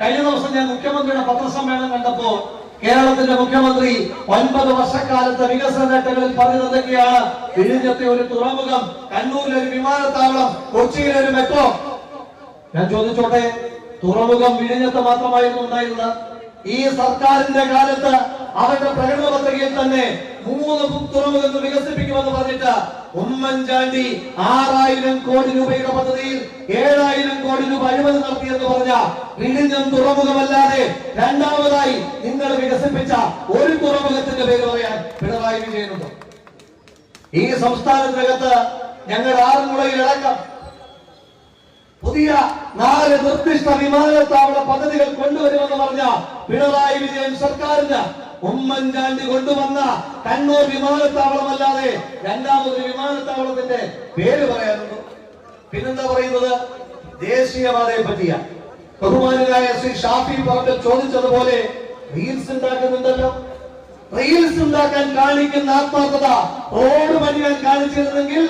കഴിഞ്ഞ ദിവസം ഞാൻ മുഖ്യമന്ത്രിയുടെ പത്രസമ്മേളനം കണ്ടപ്പോ കേരളത്തിന്റെ മുഖ്യമന്ത്രി ഒൻപത് വർഷക്കാലത്തെ വികസന നേട്ടങ്ങളിൽ പറഞ്ഞു തന്നെയാണ് വിഴിഞ്ഞത്തെ ഒരു തുറമുഖം കണ്ണൂരിലെ ഒരു വിമാനത്താവളം കൊച്ചിയിലെ ഒരു മെട്രോ ഞാൻ ചോദിച്ചോട്ടെ തുറമുഖം വിഴിഞ്ഞത്ത് മാത്രമായിരുന്നു ഉണ്ടായിരുന്നത്? ഈ സർക്കാരിന്റെ കാലത്ത് അവരുടെ പ്രകടന പത്രികയിൽ തന്നെ മൂന്ന് തുറമുഖങ്ങൾ വികസിപ്പിക്കുമെന്ന് പറഞ്ഞിട്ട് ഉമ്മൻചാണ്ടി ആറായിരം കോടി രൂപയുടെ പദ്ധതിയിൽ ഏഴായിരം കോടി രൂപ അഴിമതി നടത്തിയെന്ന് പറഞ്ഞ വിഴിഞ്ഞം തുറമുഖമല്ലാതെ രണ്ടാമതായി നിങ്ങൾ വികസിപ്പിച്ച ഒരു തുറമുഖത്തിന്റെ പേര് പറയാൻ പിണറായി വിജയനുണ്ട്. ഈ സംസ്ഥാനത്തിനകത്ത് ഞങ്ങൾ ആറുമുളയിലടക്കം പുതിയ നാല് നിർദ്ദിഷ്ട വിമാനത്താവള പദ്ധതികൾ കൊണ്ടുവരുമെന്ന് പറഞ്ഞ പിണറായി വിജയൻ സർക്കാരിന് ഉമ്മൻചാണ്ടി കൊണ്ടുവന്ന കണ്ണൂർ വിമാനത്താവളമല്ലാതെ രണ്ടാമതൊരു വിമാനത്താവളത്തിന്റെ പേര് പറയാറുണ്ട് പിന്നെന്താ പറയുന്നത്? ദേശീയവാദയെ പറ്റിയ. ബഹുമാനായ ശ്രീ ഷാഫി പറഞ്ഞ ചോദിച്ചതുപോലെ റീൽസ് ഉണ്ടാക്കുന്നുണ്ടല്ലോ. റീൽസ് ഉണ്ടാക്കാൻ കാണിക്കുന്ന ആത്മാർത്ഥത റോഡ് പണിയാൻ കാണിച്ചിരുന്നെങ്കിൽ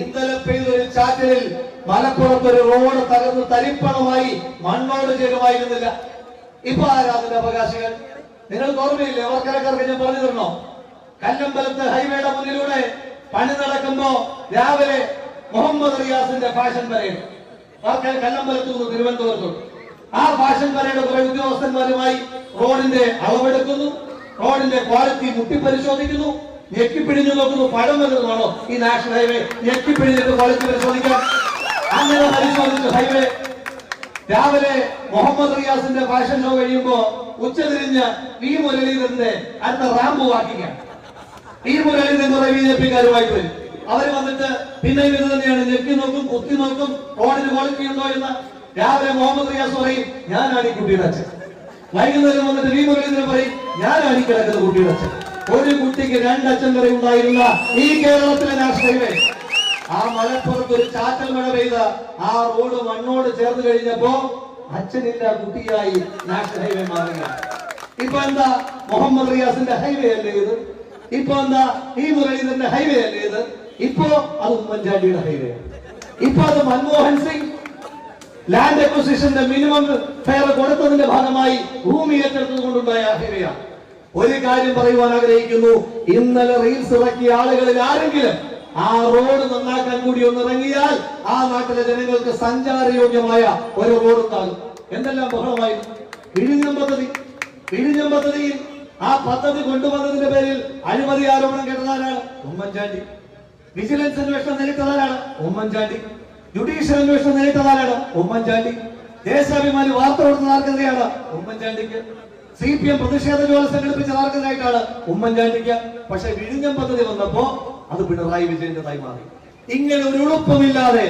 ഇന്നലെ പെയ്തൊരു ചാറ്റലിൽ മലപ്പുറത്ത് ഒരു റോഡ് തകർന്ന് തരിപ്പണമായി മണ്ണോട് ചേരുമായിരുന്നില്ല. ഇപ്പൊ ആരാധന അവകാശികൾ? നിങ്ങൾക്ക് ഓർമ്മയില്ലേ? ഓർക്കരക്കാർക്ക് ഞാൻ പറഞ്ഞു തരണോ? കല്ലമ്പലത്ത് ഹൈവേയുടെ മുന്നിലൂടെ പണി നടക്കുമ്പോ രാവിലെ മുഹമ്മദ് റിയാസിന്റെ ഫാഷൻ പരേഡ്. ഓർക്കാൻ കല്ലമ്പലത്ത് നിന്ന് തിരുവനന്തപുരത്തോട്ട് ആ ഫാഷൻ പരേഡ് കുറെ ഉദ്യോഗസ്ഥന്മാരുമായി റോഡിന്റെ അളവെടുക്കുന്നു. റോഡിന്റെ ക്വാളിറ്റി മുട്ടി പരിശോധിക്കുന്നു ഞെക്കിപ്പിടിഞ്ഞു നോക്കുന്നു. പഴം വരുന്നതാണോ? ഈ നാഷണൽ ഹൈവേ ഞെക്കിപ്പിടിഞ്ഞിട്ട് ക്വാളിറ്റി പരിശോധിക്കാം. അങ്ങനെ പരിശോധിച്ചു ഹൈവേ രാവിലെ മുഹമ്മദ് റിയാസിന്റെ ഫാഷൻ ഷോ കഴിയുമ്പോ ഉച്ചതിരിഞ്ഞ് വി മുരളീധരന്റെ അടുത്ത റാമ്പ് വാക്കിക്കാണ് ഈ മുരളീധരൻ കുറെ ബി ജെ പിക്കാരുമായിട്ട് വരും. അവർ വന്നിട്ട് പിന്നെ ഇത് തന്നെയാണ് ഞെക്കി നോക്കും കുത്തി നോക്കും റോഡിന് ക്വാളിറ്റി ഉണ്ടോ എന്ന്. രാവിലെ മുഹമ്മദ് റിയാസ് പറയും ഞാനാണ് ഈ കുട്ടിയുടെ അച്ഛൻ. വൈകുന്നേരം വന്നിട്ട് വി മുരളീധരൻ പറയും ഞാനാണ് ഈ കിടക്കുന്ന കുട്ടിയുടെ അച്ഛൻ. ഒരു കുട്ടിക്ക് രണ്ടച്ഛൻ വരെ ഉണ്ടായിരുന്ന ഈ കേരളത്തിലെ നാഷണൽ ഹൈവേ. ആ മലപ്പുറത്ത് ഒരു ചാറ്റൽ മഴ പെയ്ത ആ റോഡ് മണ്ണോട് ചേർന്ന് കഴിഞ്ഞപ്പോ അച്ഛനില്ല കുട്ടിയായി നാഷണൽ ഹൈവേ മാറുകയാണ് ഇപ്പൊ എന്താ മുഹമ്മദ് റിയാസിന്റെ ഹൈവേ അല്ലേ ഇത്? ഇപ്പൊ എന്താ ഈ മുരളീധരന്റെ ഹൈവേ അല്ലേ ഇത്? ഇപ്പോ അത് ഉമ്മൻചാണ്ടിയുടെ ഹൈവേ. ഇപ്പൊ അത് മൻമോഹൻ സിംഗ് ലാൻഡ് അക്വസിഷന്റെ മിനിമം ഫെയർ കൊടുത്തതിന്റെ ഭാഗമായി ഭൂമി ഏറ്റെടുത്തത് കൊണ്ടുണ്ടായ ഹൈവേയാണ്. ഒരു കാര്യം പറയുവാൻ ആഗ്രഹിക്കുന്നു. ഇന്നലെ റീൽസ് ഇറക്കിയ ആളുകളിൽ ആരെങ്കിലും ആ റോഡ് നന്നാക്കാൻ കൂടി ഒന്ന് ഇറങ്ങിയാൽ ആ നാട്ടിലെ ജനങ്ങൾക്ക് സഞ്ചാരയോഗ്യമായ ഒരു റോഡ് ഉണ്ടാകും. എന്തെല്ലാം ബഹളമായിരുന്നു വിഴിഞ്ഞം പദ്ധതി വിഴിഞ്ഞം പദ്ധതിയിൽ ആ പദ്ധതി കൊണ്ടുവന്നതിന്റെ പേരിൽ അഴിമതി ആരോപണം കേട്ടതാരാണ് ഉമ്മൻചാണ്ടി. വിജിലൻസ് അന്വേഷണം നേരിട്ടതാരാണ് ഉമ്മൻചാണ്ടി. ജുഡീഷ്യൽ അന്വേഷണം നേരിട്ടതാരാണ് ഉമ്മൻചാണ്ടി. ദേശാഭിമാനി വാർത്ത കൊടുത്തതാർക്കെതിരെയാണ് ഉമ്മൻചാണ്ടിക്ക്. സി പി എം പ്രതിഷേധ ജോലി സംഘടിപ്പിച്ചത് ആർക്കെതിരായിട്ടാണ്? ഉമ്മൻചാണ്ടിക്ക്. പക്ഷെ വിഴിഞ്ഞം പദ്ധതി വന്നപ്പോ അത് പിണറായി വിജയന്റേതായി മാറി. ഇങ്ങനെ ഒരു ഉളുപ്പമില്ലാതെ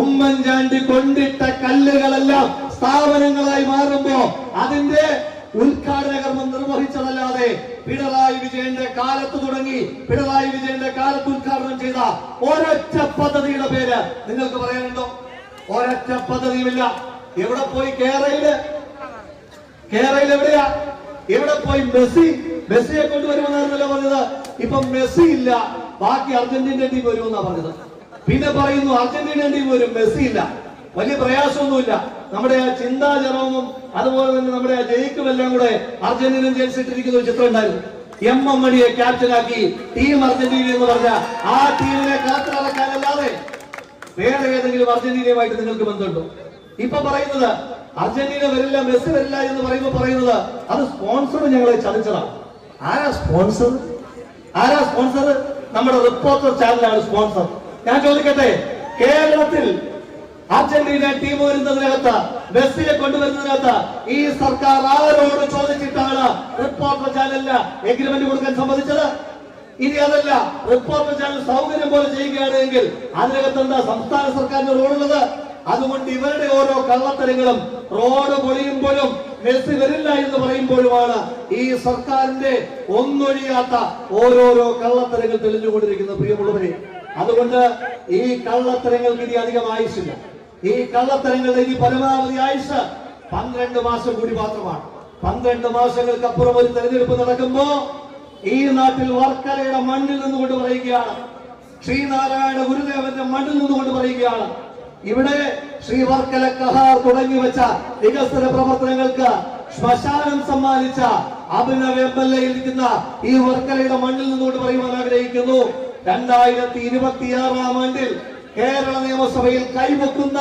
ഉമ്മൻചാണ്ടി കൊണ്ടിട്ട കല്ലുകളെല്ലാം സ്ഥാപനങ്ങളായി മാറുമ്പോ അതിന്റെ ഉദ്ഘാടന കർമ്മം നിർവഹിച്ചതല്ലാതെ പിണറായി വിജയന്റെ കാലത്ത് തുടങ്ങി പിണറായി വിജയന്റെ കാലത്ത് ഉദ്ഘാടനം ചെയ്ത ഒരൊറ്റ പദ്ധതിയുടെ പേര് നിങ്ങൾക്ക് പറയാനുണ്ടോ? ഒരൊറ്റ പദ്ധതിയുമില്ല. എവിടെ പോയി കേരളയിൽ കേരളയിൽ എവിടെയാ? എവിടെ പോയി മെസ്സി? മെസ്സിയെ കൊണ്ടുവരുമെന്നായിരുന്നല്ലോ പറഞ്ഞത്. ഇപ്പൊ മെസ്സി ഇല്ല. ബാക്കി അർജന്റീന ടീം വരുമെന്നാ പറഞ്ഞത്. പിന്നെ പറയുന്നു അർജന്റീന ടീം വരും. മെസ്സി ഇല്ല. വലിയ പ്രയാസമൊന്നുമില്ല. നമ്മുടെ ആ ചിന്താ ജെറോമും അതുപോലെ തന്നെ നമ്മുടെ ആ ജയിക്കും എല്ലാം കൂടെ അർജന്റീന ജയിച്ചിട്ടിരിക്കുന്ന ഒരു ചിത്രം ഉണ്ടായിരുന്നു. എം എം മണിയെ ക്യാപ്റ്റനാക്കി ടീം അർജന്റീന എന്ന് പറഞ്ഞ ആ ടീമിനെ കാത്തിറക്കാനല്ലാതെ വേറെ ഏതെങ്കിലും അർജന്റീനയുമായിട്ട് നിങ്ങൾക്ക് ബന്ധമുണ്ടോ? ഇപ്പൊ പറയുന്നത് അർജന്റീന വരില്ല മെസ്സി വരില്ല എന്ന് പറയുമ്പോൾ പറയുന്നത് അത് സ്പോൺസർ ഞങ്ങളെ ചതിച്ചതാണ്. ആരാ സ്പോൺസർ ആരാ സ്പോൺസർ നമ്മുടെ റിപ്പോർട്ടർ ചാനലാണ് സ്പോൺസർ ഞാൻ ചോദിക്കട്ടെ കേരളത്തിൽ അർജന്റീന ടീം വരുന്നതിനകത്ത് മെസ്സിനെ കൊണ്ടുവരുന്നതിനകത്ത് ഈ സർക്കാർ ആരോട് ചോദിച്ചിട്ടാണ് റിപ്പോർട്ടർ ചാനലിന് എഗ്രിമെന്റ് കൊടുക്കാൻ സമ്മതിച്ചത്? ഇനി അതല്ല റിപ്പോർട്ടർ ചാനൽ സൗകര്യം പോലെ ചെയ്യുകയാണെങ്കിൽ അതിനകത്ത് എന്താ സംസ്ഥാന സർക്കാരിന്റെ റോളുള്ളത് അതുകൊണ്ട് ഇവരുടെ ഓരോ കള്ളത്തരങ്ങളും റോഡ് പൊളിയുമ്പോഴും മെസ്സി വരില്ല എന്ന് പറയുമ്പോഴുമാണ് ഈ സർക്കാരിന്റെ ഒന്നൊഴിയാത്ത ഓരോരോ കള്ളത്തരങ്ങൾ തെളിഞ്ഞുകൊണ്ടിരിക്കുന്നത് പ്രിയമുള്ളവരെ. അതുകൊണ്ട് ഈ കള്ളത്തരങ്ങൾക്ക് ഇനി അധികം ആയുസില്ല ഈ കള്ളത്തരങ്ങളുടെ ഇനി പരമാവധി ആയുസ് പന്ത്രണ്ട് മാസം കൂടി മാത്രമാണ്. പന്ത്രണ്ട് മാസങ്ങൾക്ക് അപ്പുറം ഒരു തെരഞ്ഞെടുപ്പ് നടക്കുമ്പോ ഈ നാട്ടിൽ വർക്കലയുടെ മണ്ണിൽ നിന്നുകൊണ്ട് പറയുകയാണ്. ശ്രീനാരായണ ഗുരുദേവന്റെ മണ്ണിൽ നിന്നുകൊണ്ട് പറയുകയാണ്. ഇവിടെ ശ്രീ വർക്കല കഹാർ തുടങ്ങി വെച്ച വികസന പ്രവർത്തനങ്ങൾക്ക് ശ്മശാനം സമ്മാനിച്ച അഭിനവ് എം എൽ എ ഇരിക്കുന്ന ഈ വർക്കലയുടെ മണ്ണിൽ നിന്നുകൊണ്ട് പറയുവാൻ ആഗ്രഹിക്കുന്നു. രണ്ടായിരത്തി ഇരുപത്തിയാറാം ആണ്ടിൽ കേരള നിയമസഭയിൽ കൈവെക്കുന്ന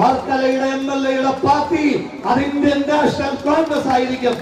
വർക്കലയുടെ എം എൽ എയുടെ പാർട്ടി അത് ഇന്ത്യൻ നാഷണൽ കോൺഗ്രസ് ആയിരിക്കും.